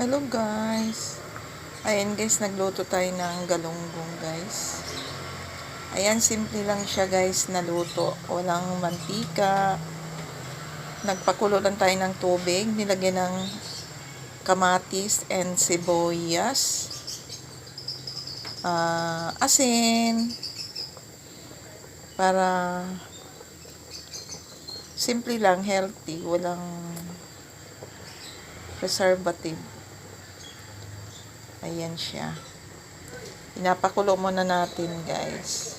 Hello guys. Ayan guys, nagluto tayo ng galunggong guys. Ayan, simple lang siya guys na luto. Walang mantika. Nagpakulo lang tayo ng tubig. Nilagyan ng kamatis and sibuyas. Ah, asin. Para simple lang, healthy. Walang preservative. Ayan siya. Pinapakulo muna natin, guys.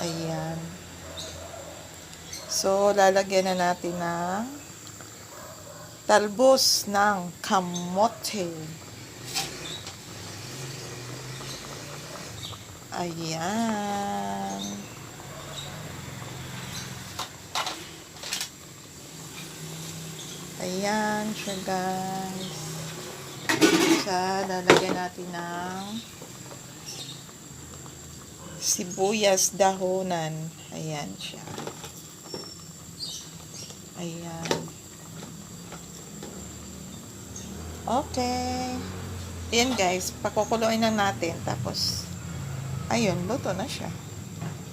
Ayan. So, lalagyan na natin ng talbos ng kamote. Ayan. Ayan siya guys. Sa lalagyan natin ng sibuyas dahonan. Ayan siya. Ayan. Okay. Ayan guys, pakukuluin na natin. Tapos, ayun, luto na siya.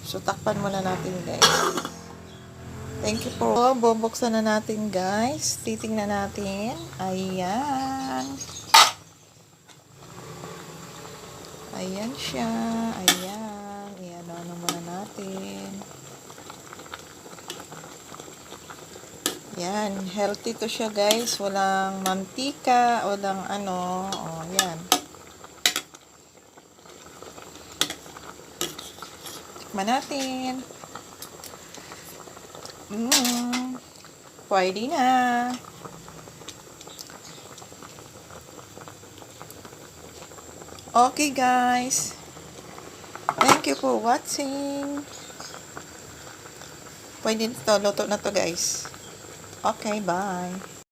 So, takpan muna natin guys. Thank you po. Bubuksan na natin, guys. Titingnan natin. Ayan. Ayan siya. Ayan. Ayan, ano muna natin. Yan. Healthy to siya, guys. Walang mantika. Walang ano. O, yan. Tikman natin. Mm, pwede na. Okay guys. Thank you for watching. Pwede na to. Luto na to guys. Okay, bye.